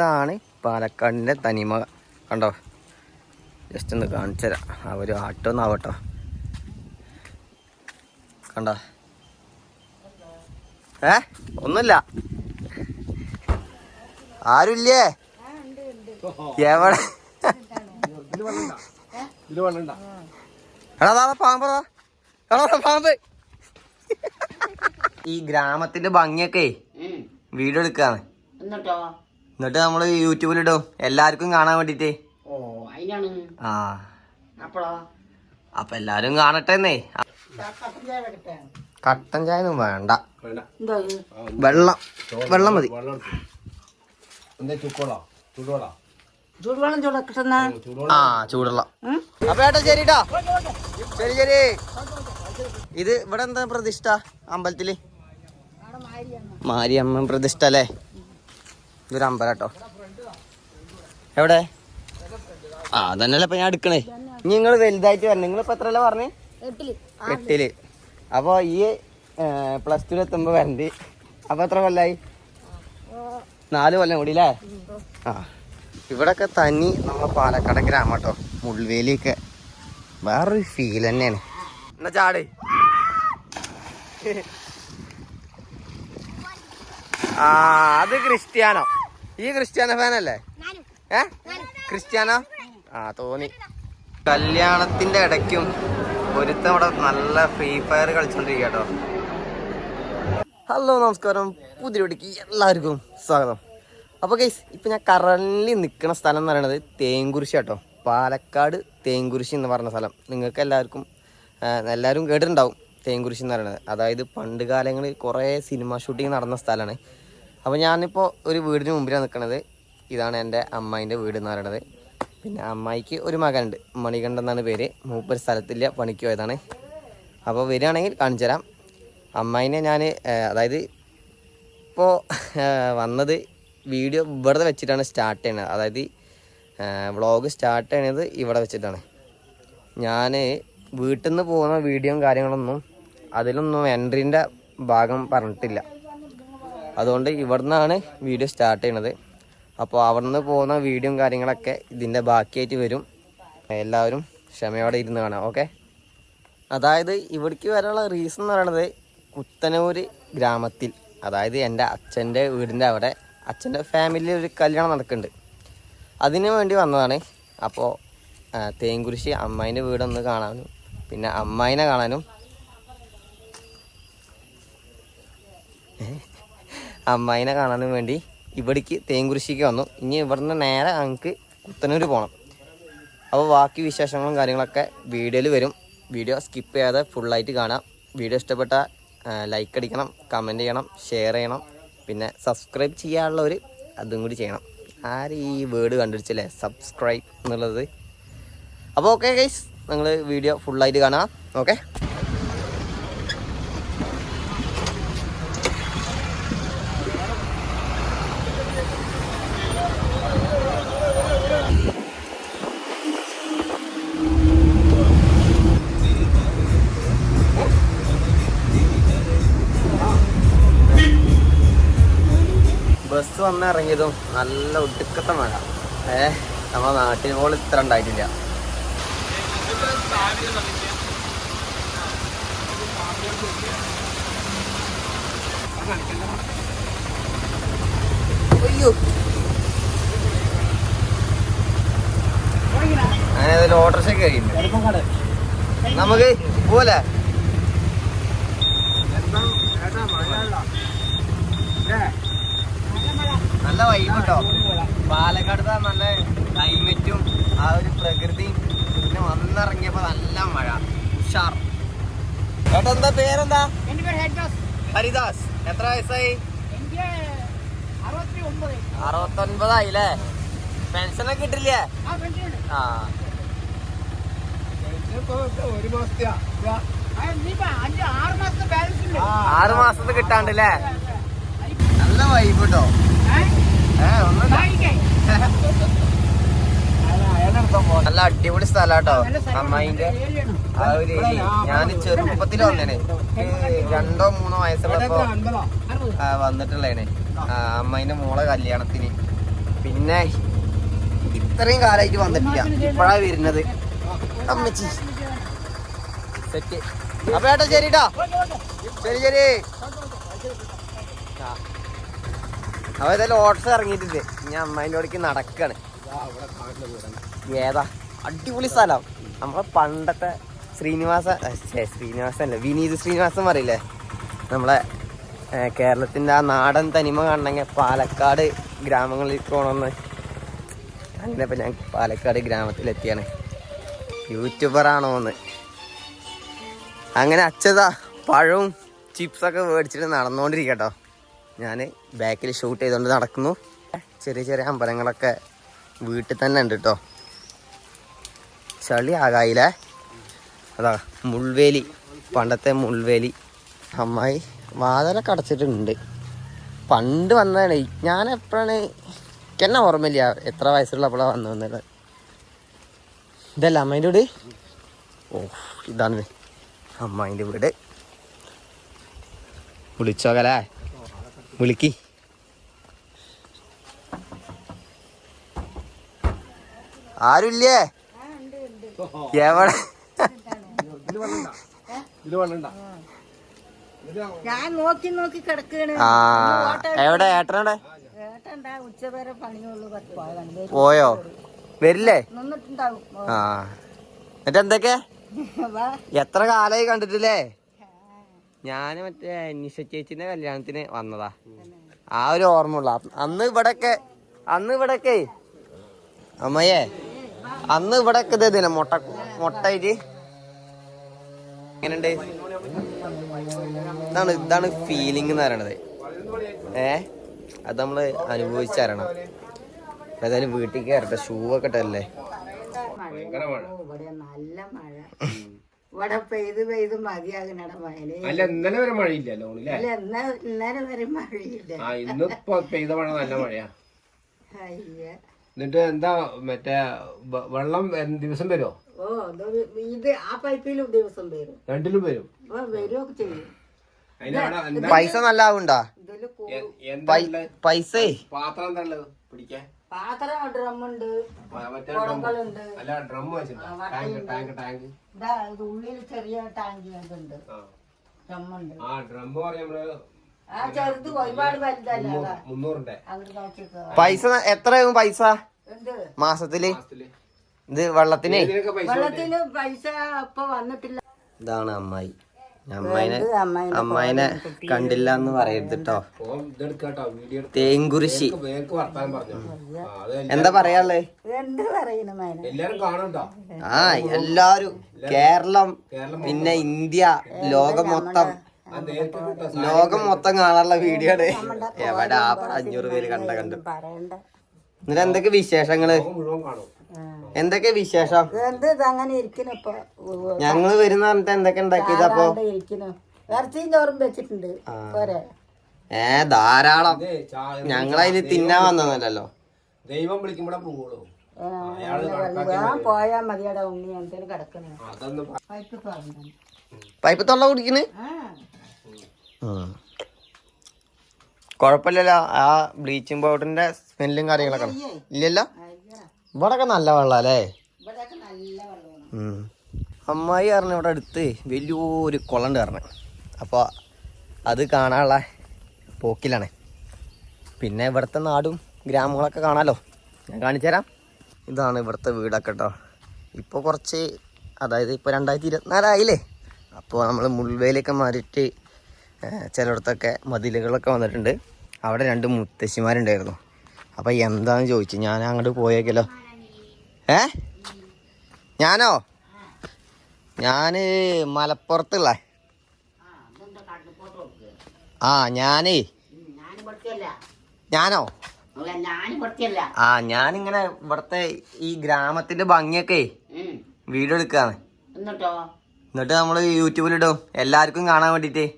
ഇതാണ് പാലക്കാടിന്റെ തനിമ. കണ്ടോ? ജസ്റ്റ് ഒന്ന് കാണിച്ചു തരാം. ആ ഒരു ആട്ടൊന്നും ആവട്ടോ കണ്ടോ? ഏ? ഒന്നുമില്ല. ആരുല്ലേ എവിടെ? എടാ പാമ്പ്. എടാ ഈ ഗ്രാമത്തിന്റെ ഭംഗിയൊക്കെ വീഡിയോ എടുക്കാണ്. എന്നിട്ടോ? എന്നിട്ട് നമ്മൾ യൂട്യൂബിലിടും എല്ലാവർക്കും കാണാൻ വേണ്ടിട്ട്. ഓ അതിനാണ് ആ. അപ്പളോ? അപ്പൊ എല്ലാരും കാണട്ടെന്നേ. കട്ടൻ ചായ ഒന്നും വേണ്ട. വെള്ളം. വെള്ളം മതി. ആ ചൂടുള്ള അപ്പൊ ഏട്ടാ ശരിട്ടോ. ശരി ശരി. ഇത് ഇവിടെ എന്താ പ്രതിഷ്ഠ? അമ്പലത്തിൽ? മാരിയമ്മ. പ്രതിഷ്ഠ അല്ലേ? ഇതൊരു അമ്പലം കേട്ടോ. എവിടെ? ആ അതന്നെയല്ലേ ഇപ്പൊ ഞാൻ എടുക്കണേ. ഇനി നിങ്ങൾ വലുതായിട്ട് വരണം. നിങ്ങളിപ്പോ എത്രയല്ലേ പറഞ്ഞേ? എട്ടിൽ. അപ്പൊ ഈ പ്ലസ് ടു എത്തുമ്പോ വരണ്ട്. അപ്പൊ എത്ര കൊല്ലായി? നാല് കൊല്ലം കൂടി അല്ലേ ആ. ഇവിടൊക്കെ തനി നമ്മളെ പാലക്കാട് ഗ്രാമം കേട്ടോ. മുൾവേലിയൊക്കെ. വേറൊരു ഫീൽ തന്നെയാണ്. എന്നാ ചാട്. ആ അത് ക്രിസ്ത്യാനോ. ഈ ക്രിസ്ത്യാനോ ഫാനല്ലേ? ഏ? ക്രിസ്ത്യാനോ? ആ തോന്നി. കല്യാണത്തിന്റെ ഇടയ്ക്കും ഒരുത്തം ഇവിടെ നല്ല ഫ്രീ ഫയർ കളിച്ചോണ്ടിരിക്കുക കേട്ടോ ഹലോ നമസ്കാരം. പുതിയ വീട്ടിക്ക് എല്ലാവർക്കും സ്വാഗതം. അപ്പോൾ ഗൈസ് ഇപ്പം ഞാൻ കറൻലി നിൽക്കുന്ന സ്ഥലം എന്ന് പറയുന്നത് തേങ്കുരിശ് കേട്ടോ പാലക്കാട് തേങ്കുരിശ് എന്ന് പറഞ്ഞ സ്ഥലം. നിങ്ങൾക്ക് എല്ലാവർക്കും എല്ലാവരും കേട്ടിട്ടുണ്ടാവും തേങ്കുരിശ് എന്ന് പറയുന്നത്. അതായത് പണ്ട് കാലങ്ങളിൽ കുറേ സിനിമ ഷൂട്ടിംഗ് നടന്ന സ്ഥലമാണ്. അപ്പോൾ ഞാനിപ്പോൾ ഒരു വീടിന് മുമ്പിലാണ് നിൽക്കുന്നത് ഇതാണ് എന്റെ അമ്മായിന്റെ വീട് എന്ന് പറയുന്നത് പിന്നെ അമ്മായിക്ക് ഒരു മകനുണ്ട്. മണികണ്ഠൻ എന്നാണ് പേര്. മൂപ്പര് സ്ഥലത്തില്ല പണിക്ക് പോയതാണ്. അപ്പോൾ വരികയാണെങ്കിൽ കാണിച്ചു തരാം. അമ്മായിനെ ഞാൻ അതായത് ഇപ്പോൾ വന്നത് വീഡിയോ ഇവിടെ വെച്ചിട്ടാണ് സ്റ്റാർട്ട് ചെയ്യുന്നത് അതായത് വ്ളോഗ് സ്റ്റാർട്ട് ചെയ്യണത് ഇവിടെ വെച്ചിട്ടാണ്. ഞാൻ വീട്ടിൽ നിന്ന് പോകുന്ന വീഡിയോയും കാര്യങ്ങളൊന്നും അതിലൊന്നും എൻട്രീന്റെ ഭാഗം പറഞ്ഞിട്ടില്ല. അതുകൊണ്ട് ഇവിടുന്നാണ് വീഡിയോ സ്റ്റാർട്ട് ചെയ്യണത്. അപ്പോൾ അവിടുന്ന് പോകുന്ന വീഡിയോയും കാര്യങ്ങളൊക്കെ ഇതിന്റെ ബാക്കിയായിട്ട് വരും. എല്ലാവരും ക്ഷമയോടെ ഇരുന്ന് കാണാം ഓക്കെ അതായത് ഇവിടേക്ക് വരാനുള്ള റീസൺ എന്ന് പറയുന്നത് കുത്തനൂര് ഗ്രാമത്തിൽ അതായത് എന്റെ അച്ഛന്റെ വീടിന്റെ അവിടെ അച്ഛന്റെ ഫാമിലിയിൽ ഒരു കല്യാണം നടക്കുന്നുണ്ട്. അതിന് വേണ്ടി വന്നതാണ്. അപ്പോൾ തേങ്കുരിശി അമ്മായിന്റെ വീടൊന്ന് കാണാനും പിന്നെ അമ്മായിനെ കാണാനും. അമ്മായിനെ കാണാനും വേണ്ടി ഇവിടേക്ക് തേങ്കുരിശിക്ക് വന്നു. ഇനി ഇവിടുന്ന് നേരെ ഞങ്ങൾക്ക് കുത്തനൂർ പോകണം അപ്പോൾ ബാക്കി വിശേഷങ്ങളും കാര്യങ്ങളൊക്കെ വീഡിയോയിൽ വരും. വീഡിയോ സ്കിപ്പ് ചെയ്യാതെ ഫുള്ളായിട്ട് കാണാം. വീഡിയോ ഇഷ്ടപ്പെട്ട ലൈക്ക് അടിക്കണം കമന്റ് ചെയ്യണം ഷെയർ ചെയ്യണം. പിന്നെ സബ്സ്ക്രൈബ് ചെയ്യാനുള്ള ഒരു അതും കൂടി ചെയ്യണം. ആരും ഈ വേർഡ് കണ്ടുപിടിച്ചല്ലേ? സബ്സ്ക്രൈബ് എന്നുള്ളത്. അപ്പോൾ ഓക്കെ ഗൈസ് നിങ്ങൾ വീഡിയോ ഫുള്ളായിട്ട് കാണാം. ഓക്കെ വന്ന് ഇറങ്ങിയതും നല്ല ഒടുക്കത്തെ മഴ. ഏ നമ്മളെ നാട്ടിൽ പോലും ഇത്ര ഉണ്ടായിട്ടില്ല. അയ്യോ. നമുക്ക് പോലെ നല്ല വൈബ് കേട്ടോ പാലക്കാട് നല്ല ക്ലൈമറ്റും ആ ഒരു പ്രകൃതിയും പിന്നെ വന്നിറങ്ങിയപ്പോ നല്ല മഴ. ഉഷാർ. ഏട്ടാ എന്താ പേരെന്താ? ഹരിദാസ്. എത്ര വയസ്സായി? എനിക്ക് അറുപത്തി ഒമ്പത് അറുപത്തൊൻപതായി അല്ലേ പെൻഷനൊക്കെ കിട്ടില്ലേ? ആ ഒരു മാസത്തെ ആറ് മാസത്ത് കിട്ടാണ്ടല്ലേ നല്ല വൈബ് കേട്ടോ ഏ? ഏ ഒന്നുമില്ല വാങ്ങിക്കേ. നല്ല അടിപൊളി സ്ഥലാട്ടോ. അമ്മായിന്റെ. ആ ഒരു ഞാൻ ചെറുപ്പത്തിൽ വന്നേനെ. രണ്ടോ മൂന്നോ വയസ്സുള്ളപ്പോ വന്നിട്ടുള്ളേനെ. അമ്മായിന്റെ മോളെ കല്യാണത്തിന്. പിന്നെ പിന്നെ ഇത്രയും കാലമായിട്ട് വന്നിട്ടില്ല. ഇപ്പഴാ വരുന്നത്. അമ്മച്ചി. സെറ്റ്. അപ്പൊ ഏട്ടാ ശരിട്ടാ ശരി ശരി ആ. അപ്പൊ ഏതായാലും ഓട്ടസ് ഇറങ്ങിയിട്ടുണ്ട്. ഞാൻ അമ്മേന്റെ അവിടേക്ക് നടക്കാണ്. ഏതാ? അടിപൊളി സ്ഥലം. നമ്മളെ പണ്ടത്തെ ശ്രീനിവാസ അല്ലേ വിനീത് ശ്രീനിവാസൻ പറയില്ലേ? നമ്മളെ കേരളത്തിന്റെ ആ നാടൻ തനിമ കാണണമെങ്കിൽ പാലക്കാട് ഗ്രാമങ്ങളിൽ പോകണമെന്ന് അങ്ങനെ ഇപ്പൊ ഞാൻ പാലക്കാട് ഗ്രാമത്തിലെത്തിയാണ്. യൂട്യൂബറാണോ എന്ന് അങ്ങനെ അച്ഛതാ പഴവും ചിപ്സൊക്കെ മേടിച്ചിട്ട് നടന്നുകൊണ്ടിരിക്കട്ടോ ഞാൻ ബാക്കിൽ ഷൂട്ട് ചെയ്തുകൊണ്ട് നടക്കുന്നു. ചെറിയ ചെറിയ അമ്പലങ്ങളൊക്കെ വീട്ടിൽ തന്നെ ഉണ്ട് കേട്ടോ ചളി ആകായില്ലേ? അതാ മുൾവേലി. പണ്ടത്തെ മുൾവേലി. അമ്മായി വാതിലൊക്കെ അടച്ചിട്ടുണ്ട്. പണ്ട് വന്നതാണ്. ഞാൻ എപ്പോഴാണ്? എന്നെ ഓർമ്മയില്ല. എത്ര വയസ്സുള്ളപ്പോഴാണ് വന്നു വന്നത്. ഇതല്ല അമ്മേന്റെ വീട്? ഓ ഇതാണ്. അമ്മായിന്റെ വീട്. വിളിച്ചോകലേ വിളിക്ക്. ആരുല്ലേ? എവിടെ? ഞാൻ നോക്കി നോക്കി കിടക്കാണ് എവിടെ? ഏട്ടനവിടെ? ഉച്ചവരെ ഉച്ച വരെ പണിയുള്ളൂ. പോയോ? വരില്ലേ? ആ. എന്നിട്ട് എന്തൊക്കെ? എത്ര കാലായി കണ്ടിട്ടില്ലേ? ഞാൻ മറ്റേ നിഷ ചേച്ചിന്റെ കല്യാണത്തിന് വന്നതാ. ആ ഒരു ഓർമ്മ ഉള്ള അന്ന് ഇവിടൊക്കെ അന്ന് ഇവിടൊക്കെ അമ്മയെ അന്ന് ഇവിടൊക്കെ ഇത് ഇതിനെ മുട്ട മുട്ടായിട്ട് എങ്ങനെയുണ്ട്? ഇതാണ് ഇതാണ് ഫീലിംഗ് എന്ന് പറയണത്. ഏ? അത് നമ്മൾ അനുഭവിച്ചറിയണം. ഏതായാലും വീട്ടിൽ കയറട്ടെ ഷൂ ഒക്കെ ഇട്ടല്ലേ നല്ല മഴ. ഇവിടെ പെയ്ത് പെയ്ത് മതിയാകുന്നട മഴയിൽ. അല്ല ഇന്നലെ വരെ മഴയില്ലല്ലോ അല്ല ഇന്നലെ വരെ മഴയില്ല. ആ ഇന്നിപ്പോ പെയ്ത മഴ നല്ല മഴയാ. അയ്യ. എന്നിട്ട് എന്താ മറ്റേ വെള്ളം ദിവസം വരുമോ ഓ ഇത് ആ പൈപ്പിലും ദിവസം വരും. രണ്ടിലും വരും. വരുമൊക്കെ ചെയ്യും. പൈസ നല്ല ആവുണ്ടാ പൈസ? പാത്രം എന്താ ഉള്ളത്? പിടിക്കാൻ. പാത്രം ഡ്രമ്മുണ്ട് കുടങ്ങളുണ്ട് അല്ല ഡ്രം ടാങ്ക് ടാങ്ക് ടാങ്ക്. ഇതാ ഇത് ഉള്ളിൽ ചെറിയ ടാങ്കി അതുണ്ട് ആ. ഡ്രമ്മുണ്ട്. ആ ഡ്രം ആ ചെറുത് ഒരുപാട് വലുതല്ല അതാ. മുന്നൂറിന്റെ. അങ്ങോട്ട് നോക്കിക്കോ പൈസ എത്രയാവും പൈസ? എന്ത്? മാസത്തിൽ? മാസത്തിൽ. ഇത് വെള്ളത്തിന്? വെള്ളത്തിന് പൈസ ഇപ്പൊ വന്നിട്ടില്ല. ഇതാണ് അമ്മായി. അമ്മായിനെ കണ്ടില്ല എന്ന് പറയരുത് കേട്ടോ ഓ ഇതെടുക്കാട്ടോ വീഡിയോ എടുത്ത് തേങ്കുരിശി. എന്താ കാണുണ്ടോ ആ എല്ലാരും. കേരളം പിന്നെ ഇന്ത്യ ലോകം മൊത്തം. ലോകം മൊത്തം കാണാനുള്ള വീഡിയോ ആണ് എവിടെ ആ അഞ്ഞൂറ് പേര് കണ്ട കണ്ടു. പറയണ്ട. എന്നിട്ട് എന്തൊക്കെ വിശേഷങ്ങൾ. എന്തൊക്കെ വിശേഷം? എന്ത് അങ്ങനെ ഇരിക്കുന്നു ഇപ്പൊ. ഞങ്ങൾ വരുന്ന പറഞ്ഞിട്ട് എന്തൊക്കെ ഉണ്ടാക്കിയത് അപ്പൊ ഇരിക്കുന്നു. ഇറച്ചിയും ചോറും വെച്ചിട്ടുണ്ട്. പോരെ. ഏ ധാരാളം. ഞങ്ങളതിൽ തിന്നാൻ വന്നതല്ലോ ദൈവം വിളിക്കുമ്പോഴേ പോയാ മതിയാടാ ഉണ്ണി. കിടക്കണേ. പൈപ്പ് തൊള്ള കുടിക്കണ്? ആ. കൊഴപ്പില്ലല്ലോ ആ ബ്ലീച്ചിങ് പൗഡറിന്റെ സ്മെല്ലും കാര്യങ്ങളൊക്കെ. ഇല്ലല്ലോ? ഇവിടൊക്കെ നല്ല വെള്ളം അല്ലേ ഇവിടെയൊക്കെ നല്ല വെള്ളമാണ്. അമ്മായി പറഞ്ഞ ഇവിടെ അടുത്ത് വലിയൊരു കുളം പറഞ്ഞു. അപ്പോൾ അത് കാണാനുള്ള പോക്കിലാണ്. പിന്നെ ഇവിടുത്തെ നാടും ഗ്രാമങ്ങളൊക്കെ കാണാലോ? ഞാൻ കാണിച്ചു തരാം. ഇതാണ് ഇവിടുത്തെ വീടൊക്കെ കേട്ടോ ഇപ്പോൾ കുറച്ച് അതായത് ഇപ്പോൾ രണ്ടായിരത്തി ഇരുപത്തിനാലായില്ലേ? അപ്പോൾ നമ്മൾ മുൾവേലൊക്കെ മാറിയിട്ട് ചിലയിടത്തൊക്കെ മതിലുകളൊക്കെ വന്നിട്ടുണ്ട്. അവിടെ രണ്ട് മുത്തശ്ശിമാരുണ്ടായിരുന്നു. അപ്പോൾ എന്താന്ന് ചോദിച്ചു? ഞാൻ അങ്ങോട്ട് പോയേക്കല്ലോ. ഏ? ഞാനോ? ഞാൻ മലപ്പുറത്തുള്ള. ആ ഞാനേ. ഞാനോ? ആ ഞാനിങ്ങനെ ഇവിടുത്തെ ഈ ഗ്രാമത്തിന്റെ ഭംഗിയൊക്കെ വീഡിയോ എടുക്കാണ്. എന്നിട്ടോ? നമ്മൾ യൂട്യൂബിലിടും. എല്ലാവർക്കും കാണാൻ വേണ്ടിട്ട്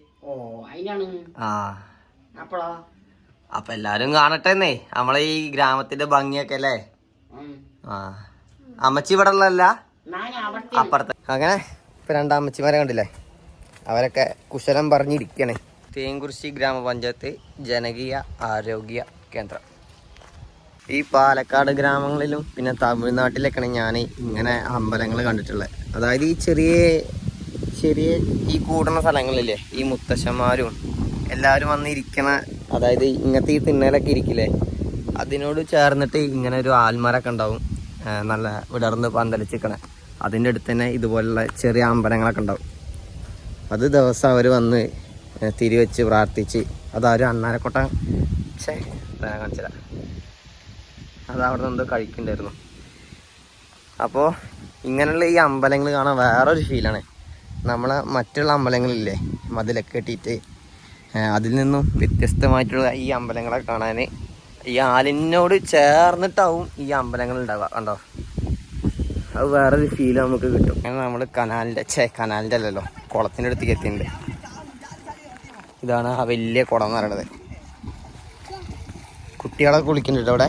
ആ. അപ്പൊ എല്ലാരും കാണട്ടെന്നേ. നമ്മളെ ഈ ഗ്രാമത്തിന്റെ ഭംഗിയൊക്കെ അല്ലേ? ആ. അമ്മച്ചി ഇവിടെ ഉള്ളതല്ല അപ്പുറത്ത്. അങ്ങനെ ഇപ്പൊ രണ്ടമ്മച്ചിമാരെ കണ്ടില്ലേ? അവരൊക്കെ കുശലം പറഞ്ഞിരിക്കണേ തേങ്കുറിശി ഗ്രാമപഞ്ചായത്ത് ജനകീയ ആരോഗ്യ കേന്ദ്രം. ഈ പാലക്കാട് ഗ്രാമങ്ങളിലും പിന്നെ തമിഴ്നാട്ടിലൊക്കെയാണ് ഞാൻ ഇങ്ങനെ അമ്പലങ്ങൾ കണ്ടിട്ടുള്ളത്. അതായത് ഈ ചെറിയ ചെറിയ ഈ കൂടുന്ന സ്ഥലങ്ങളില്ലേ ഈ മുത്തശ്ശന്മാരും എല്ലാവരും വന്നിരിക്കണ അതായത് ഇങ്ങനത്തെ ഈ തിണ്ണലൊക്കെ ഇരിക്കില്ലേ അതിനോട് ചേർന്നിട്ട് ഇങ്ങനെ ഒരു ആൽമരൊക്കെ ഉണ്ടാവും. നല്ല വിടർന്ന് പന്തലിച്ചിക്കണ അതിന്റെ അടുത്ത് തന്നെ ഇതുപോലുള്ള ചെറിയ അമ്പലങ്ങളൊക്കെ ഉണ്ടാവും. അത് ദിവസം അവർ വന്ന് തിരി തിരിവെച്ച് പ്രാർത്ഥിച്ച് അതാരും അണ്ണാരക്കോട്ട ഛേ ഞാൻ കാണിച്ചില്ല അത് അവിടെ നിന്ന് എന്തോ കഴിക്കണ്ടായിരുന്നു അപ്പോൾ ഇങ്ങനെയുള്ള ഈ അമ്പലങ്ങൾ കാണാൻ വേറൊരു ഫീലാണ്. നമ്മളെ മറ്റുള്ള അമ്പലങ്ങളില്ലേ മതിലൊക്കെ കെട്ടിയിട്ട് അതിൽ നിന്നും വ്യത്യസ്തമായിട്ടുള്ള ഈ അമ്പലങ്ങളെ കാണാൻ ഈ ആലിനോട് ചേർന്നിട്ടാവും ഈ അമ്പലങ്ങൾ ഉണ്ടാവുക കണ്ടോ? അത് വേറൊരു ഫീൽ നമുക്ക് കിട്ടും. അങ്ങനെ നമ്മൾ കനാലിന്റെ ചേ കനാലിന്റെ അല്ലല്ലോ കുളത്തിന്റെ അടുത്തേക്ക് എത്തിയിട്ടുണ്ട്. ഇതാണ് ആ വലിയ കുളം എന്ന് പറയണത് കുട്ടികളെ കുളിക്കുന്നുണ്ട് അവിടെ.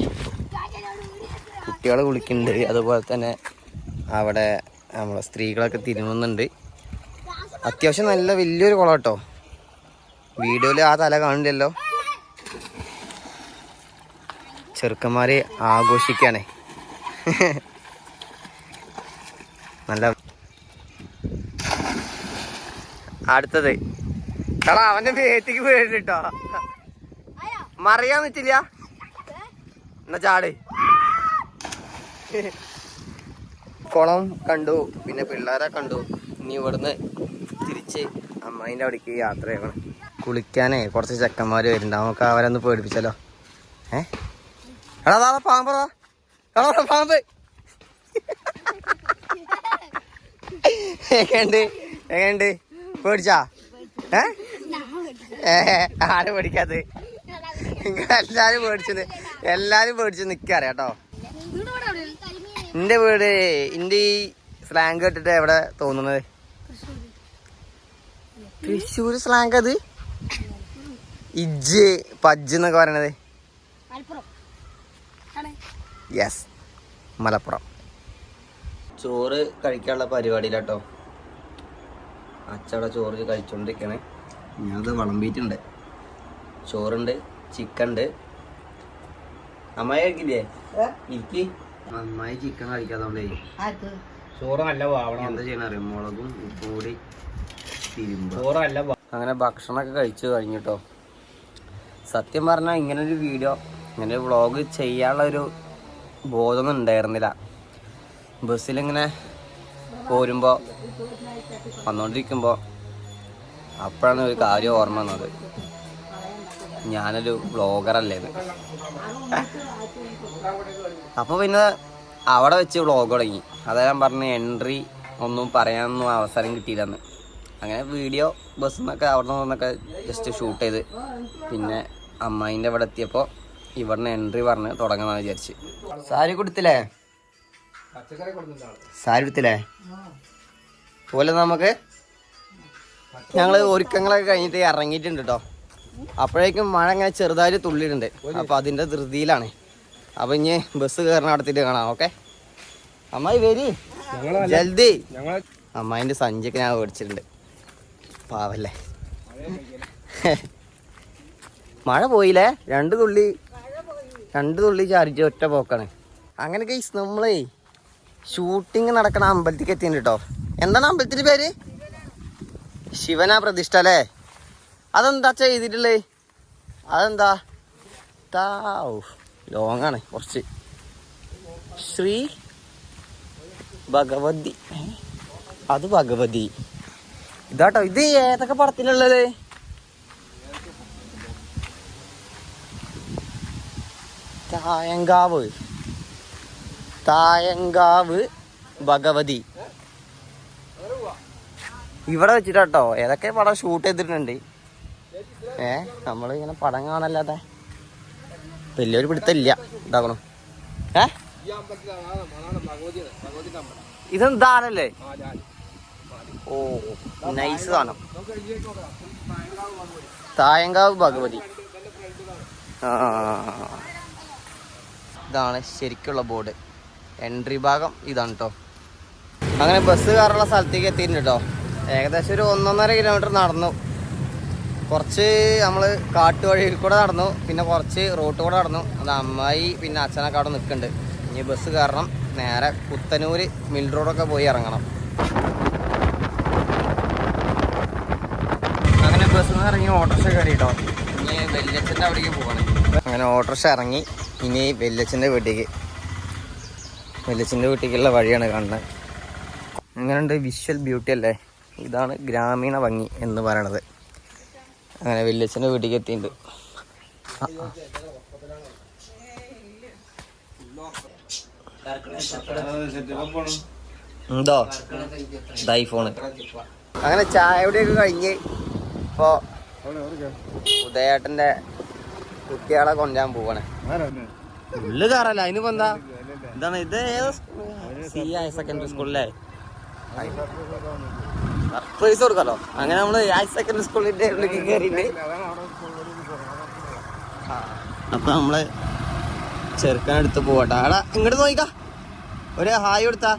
കുട്ടികൾ കുളിക്കുന്നുണ്ട്. അതുപോലെ തന്നെ അവിടെ നമ്മളെ സ്ത്രീകളൊക്കെ തിരുമുന്നുണ്ട്. അത്യാവശ്യം നല്ല വലിയൊരു കുളം കേട്ടോ. വീഡിയോയിൽ ആ തല കാണില്ലല്ലോ ചെറുക്കന്മാര് ആഘോഷിക്കാണേ. നല്ല അടുത്തത്. എടാ അവന്റെ പേറ്റിക്ക് വീണിട്ടോ മറിയാൻ പറ്റില്ല എന്നാ ചാട്. കുളം കണ്ടു പിന്നെ പിള്ളേരെ കണ്ടു. ഇനി ഇവിടുന്ന് തിരിച്ച് അമ്മായിന്റെ അവിടേക്ക് യാത്ര ചെയ്യണം. കുളിക്കാനേ കുറച്ച് ചെക്കന്മാർ വരുന്നുണ്ട്. നമുക്ക് അവരൊന്ന് പേടിപ്പിച്ചല്ലോ ഏ? എടാ അതാ പാമ്പറാ എടാ. പാമ്പ്. എങ്ങണ്ട് എങ്ങണ്ട് പേടിച്ചാ? ഏ? ആരും പേടിക്കാത്ത എല്ലാരും പേടിച്ചു എല്ലാരും പേടിച്ച് നിക്കറിയാം കേട്ടോ. എന്റെ വീട് എന്റെ ഈ സ്ലാങ് കേട്ടിട്ട് എവിടെ തോന്നുന്നത്? തൃശ്ശൂർ സ്ലാങ് അത് ഇജ്ജ് പജ്ജ് എന്നൊക്കെ പറയണത്. യെസ് മലപ്പുറം. ചോറ് കഴിക്കാനുള്ള പരിപാടിയിലാട്ടോ. അച്ചവിടെ ചോറ് കഴിച്ചോണ്ടിരിക്കണേ. ഞാനത് വിളമ്പിയിട്ടുണ്ട്. ചോറുണ്ട് ചിക്കൻ ഉണ്ട് അമ്മായി കഴിക്കില്ലേ? ഇരിക്കി. അമ്മായി ചിക്കൻ കഴിക്കാത്തോണ്ടേ അത് ചോറ് നല്ല വാവണം. എന്താ ചെയ്യണ അറിയാം? മുളകും ഉപ്പും കൂടി തിരുമ്പ. ചോറ് നല്ല വാ- അങ്ങനെ ഭക്ഷണമൊക്കെ കഴിച്ചു കഴിഞ്ഞിട്ടോ. സത്യം പറഞ്ഞാൽ ഇങ്ങനൊരു ഒരു വീഡിയോ ഇങ്ങനെ ഒരു വ്ളോഗ് ചെയ്യാനുള്ള ഒരു ബോധമൊന്നും ഉണ്ടായിരുന്നില്ല. ബസ്സിലിങ്ങനെ പോരുമ്പോൾ വന്നുകൊണ്ടിരിക്കുമ്പോൾ അപ്പോഴാണ് ഒരു കാര്യം ഓർമ്മ വന്നത്. ഞാനൊരു വ്ളോഗറല്ലേന്ന് അപ്പോൾ പിന്നെ അവിടെ വെച്ച് വ്ളോഗ് തുടങ്ങി. അതാ ഞാൻ പറഞ്ഞ എൻട്രി ഒന്നും പറയാനൊന്നും അവസരം കിട്ടിയില്ലെന്ന്. അങ്ങനെ വീഡിയോ ബസ്സിൽ നിന്നൊക്കെ അവിടെ നിന്നൊക്കെ ജസ്റ്റ് ഷൂട്ട് ചെയ്ത്. പിന്നെ അമ്മായിന്റെ അവിടെ എത്തിയപ്പോൾ ഇവിടുന്ന് എൻട്രി പറഞ്ഞ് തുടങ്ങുന്ന വിചാരിച്ച്. സാരി കൊടുത്തില്ലേ സാരി കൊടുത്തില്ലേ പോലെ നമുക്ക് ഞങ്ങൾ ഒരുക്കങ്ങളൊക്കെ കഴിഞ്ഞിട്ട് ഇറങ്ങിയിട്ടുണ്ട് കേട്ടോ അപ്പോഴേക്കും മഴ ഇങ്ങനെ ചെറുതായിട്ട് തുള്ളിയിട്ടുണ്ട്. അപ്പോൾ അതിന്റെ ധൃതിയിലാണ്. അപ്പോൾ ഇനി ബസ് കയറണ അടുത്തിട്ട് കാണാം ഓക്കെ അമ്മായി വരി. ജൽദി. അമ്മായിന്റെ അമ്മായിന്റെ സഞ്ചിയൊക്കെ ഞാൻ മേടിച്ചിട്ടുണ്ട് പാവല്ലേ. മഴ പോയില്ലേ? രണ്ട് തുള്ളി രണ്ട് തുള്ളി ചാർജ് ഒറ്റ പോക്കാണ്. അങ്ങനെ കേസ് നമ്മളേ ഷൂട്ടിങ് നടക്കണ അമ്പലത്തിൽ എത്തിയിട്ടുണ്ട് കേട്ടോ എന്താണ് അമ്പലത്തിന്റെ പേര്? ശിവനാ പ്രതിഷ്ഠ അല്ലേ? അതെന്താ ചെയ്തിട്ടുള്ളേ? അതെന്താ? താ ലോങ്ങാണ് കുറച്ച്. ശ്രീ ഭഗവതി? അത് ഭഗവതി. ഇതാട്ടോ ഇത് ഏതൊക്കെ പടത്തിലുള്ളത്? തായങ്കാവ്. തായങ്കാവ് ഭഗവതി. ഇവിടെ വെച്ചിട്ടാട്ടോ ഏതൊക്കെ പടം ഷൂട്ട് ചെയ്തിട്ടുണ്ട്? ഏ നമ്മൾ ഇങ്ങനെ പടം കാണല്ലാതെ. വലിയൊരു പിടുത്തമില്ല ഇതാകണം. ഏ? ഇതും ഞാൻ ഓ നൈസ് സാധനം. തായങ്കാവ് ഭഗവതി. ആ. ഇതാണ് ശരിക്കുള്ള ബോർഡ് എൻട്രി ഭാഗം ഇതാണ് കേട്ടോ അങ്ങനെ ബസ് കയറുള്ള സ്ഥലത്തേക്ക് എത്തിയിട്ടുണ്ട് കേട്ടോ ഏകദേശം ഒരു ഒന്നൊന്നര കിലോമീറ്റർ നടന്നു. കുറച്ച് നമ്മൾ കാട്ടുവഴിയിൽ കൂടെ നടന്നു. പിന്നെ കുറച്ച് റോട്ട് കൂടെ നടന്നു. അത് അമ്മായി പിന്നെ അച്ഛനൊക്കെ അവിടെ നിൽക്കുന്നുണ്ട്. ഇനി ബസ് കയറണം. നേരെ പുത്തനൂര് മിൽ റോഡൊക്കെ പോയി ഇറങ്ങണം. അങ്ങനെ ബസ്സിൽ നിന്ന് ഇറങ്ങി ഓട്ടോറിക്ഷ കയറി കേട്ടോ ഇനി വല്യച്ഛന്റെ അവിടേക്ക് പോകണം അങ്ങനെ ഓട്ടോറിക്ഷ ഇറങ്ങി. ഇനി വെല്ലച്ചന്റെ വീട്ടിലേക്ക്. വെല്ലച്ചന്റെ വീട്ടിലേക്കുള്ള വഴിയാണ് കാണുന്നത്. അങ്ങനെയുണ്ട് വിഷ്വൽ ബ്യൂട്ടി അല്ലേ? ഇതാണ് ഗ്രാമീണ ഭംഗി എന്ന് പറയണത്. അങ്ങനെ വെല്ലച്ചന്റെ വീട്ടിലേക്ക് എത്തിയിട്ടുണ്ട്. എന്തോ? ഐഫോണ് അങ്ങനെ ചായ ചായയുടെയൊക്കെ കഴിഞ്ഞ് ഇപ്പോ ഉദയേട്ടന്റെ കുട്ടികളെ കൊണ്ടാൻ പോവാണ്. ഉള്ളു കാറല്ല അതിനിപ്പോ എന്താ? എന്താണ് ഇത് സി ഹയർ സെക്കൻഡറി സ്കൂളിലെ? സർപ്രൈസ് കൊടുക്കാലോ? അങ്ങനെ നമ്മൾ ഹയർ സെക്കൻഡറി സ്കൂളിന്റെ ഉള്ളിൽ കയറിയിട്ട്. അപ്പൊ നമ്മൾ ചെറുക്കനെടുത്ത് പോവട്ടെ. ആടാ ഇങ്ങോട്ട് നോക്കിക്കാ ഒരു ഹായ് കൊടുത്താ.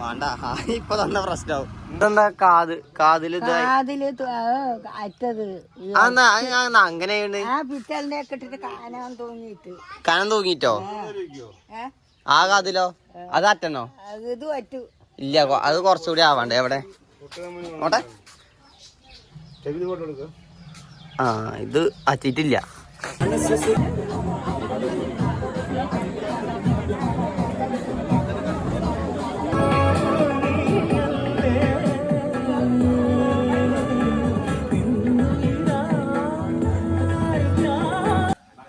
വേണ്ട. ഹായ് ഇപ്പൊ തന്നെ പ്രശ്നമാവും ഇതെന്താ കാത് അറ്റത്. അങ്ങനെയുണ്ട് ആ ഒക്കെ ഇട്ടിട്ട് കനം തൂങ്ങിട്ടോ ആ. കാതിലോ? അത് ഇത് പറ്റു. ഇല്ല അത് കുറച്ചുകൂടി ആവാണ്ട് എവിടെ ഓട്ടെ. ആ ഇത് അറ്റിട്ടില്ല.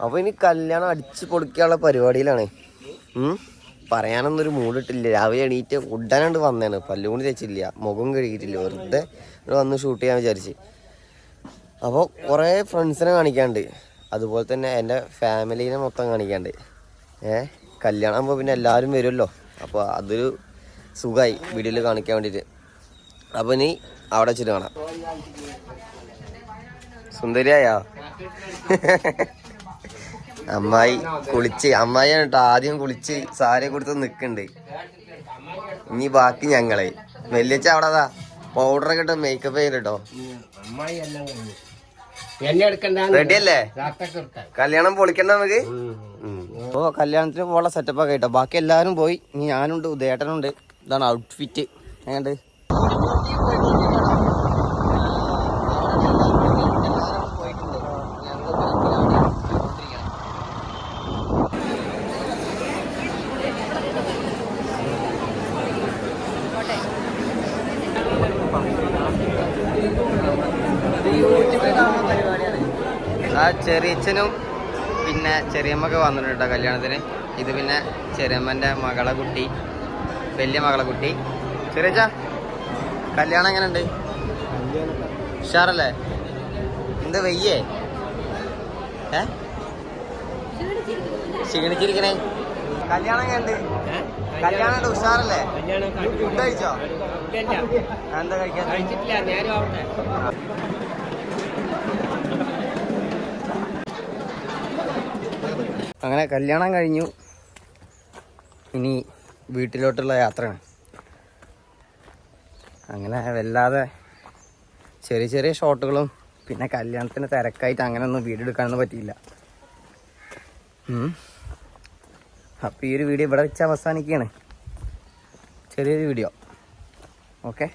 അപ്പൊ ഇനി കല്യാണം അടിച്ചു പൊളിക്കാനുള്ള പരിപാടിയിലാണ്. പറയാനൊന്നും ഒരു മൂടിട്ടില്ല. രാവിലെ എണീറ്റ് ഉടനാണ്ട് വന്നേണ്. പല്ലുകൊണ്ട് തേച്ചില്ല. മുഖം കഴുകിയിട്ടില്ല. വെറുതെ വന്ന് ഷൂട്ട് ചെയ്യാൻ വിചാരിച്ച്. അപ്പോൾ കുറേ ഫ്രണ്ട്സിനെ കാണിക്കാണ്ട്. അതുപോലെ തന്നെ എന്റെ ഫാമിലീനെ മൊത്തം കാണിക്കാണ്ട്. ഏ? കല്യാണം ആകുമ്പോൾ പിന്നെ എല്ലാവരും വരുമല്ലോ അപ്പോൾ അതൊരു സുഖമായി വീഡിയോയിൽ കാണിക്കാൻ വേണ്ടിയിട്ട് അപ്പോൾ ഇനി അവിടെ വെച്ചിട്ട് കാണാം. സുന്ദരിയായോ? അമ്മായി കുളിച്ച് അമ്മായിയാണ് കേട്ടോ ആദ്യം കുളിച്ച് സാരി കൊടുത്ത് നിൽക്കുന്നുണ്ട് ഇനി ബാക്കി ഞങ്ങളെ. വെല്ലിച്ച അവിടെ ഒക്കെ ഇട്ട് മേക്കപ്പ് ചെയ്ത് കേട്ടോ റെഡി അല്ലേ? കല്യാണം പൊളിക്കണ്ട നമുക്ക്? ഓ കല്യാണത്തിന് പോകാനുള്ള സെറ്റപ്പ് ഒക്കെ കേട്ടോ ബാക്കി എല്ലാവരും പോയി. ഇനി ഞാനുണ്ട് ഉദയേട്ടനുണ്ട്. ഇതാണ് ഔട്ട്ഫിറ്റ് എങ്ങനെയുണ്ട് ആ ചെറിയച്ഛനും പിന്നെ ചെറിയമ്മൊക്കെ വന്നിട്ടുണ്ട് കല്യാണത്തിന്. ഇത് പിന്നെ ചെറിയമ്മന്റെ മകളെ കുട്ടി വലിയ മകളെ കുട്ടി. ചെറിയച്ച കല്യാണം എങ്ങനെയുണ്ട്? ഉഷാറല്ലേ? എന്ത് വയ്യേ? ഏ? ക്ഷീണിച്ചിരിക്കണേ. കല്യാണം എങ്ങനെയുണ്ട്? കല്യാണം ഉണ്ട് ഉഷാറല്ലേ? ഫുഡ് കഴിച്ചോ? എന്താ കഴിക്കാൻ കഴിച്ചിട്ടില്ല നേരം ആവട്ടെ അങ്ങനെ കല്യാണം കഴിഞ്ഞു. ഇനി വീട്ടിലോട്ടുള്ള യാത്രയാണ്. അങ്ങനെ വല്ലാതെ ചെറിയ ചെറിയ ഷോട്ടുകളും പിന്നെ കല്യാണത്തിന് തിരക്കായിട്ട് അങ്ങനെയൊന്നും വീഡിയോ എടുക്കാനൊന്നും പറ്റിയില്ല. അപ്പം ഈ ഒരു വീഡിയോ ഇവിടെ വെച്ച് അവസാനിക്കുകയാണ്. ചെറിയൊരു വീഡിയോ. ഓക്കെ?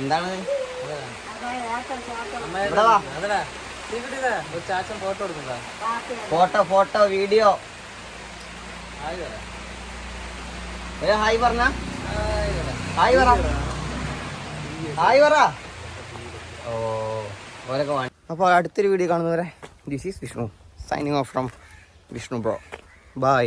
എന്താണ്. Photo photo video. ഒരു ഹായ് പറഞ്ഞ. ഹായ് പറ. ഹായ് പറ. ഓ ഓരൊക്കെ അപ്പോൾ അടുത്തൊരു വീഡിയോ കാണുന്നവരെ this is Vishnu signing off from Vishnu bro bye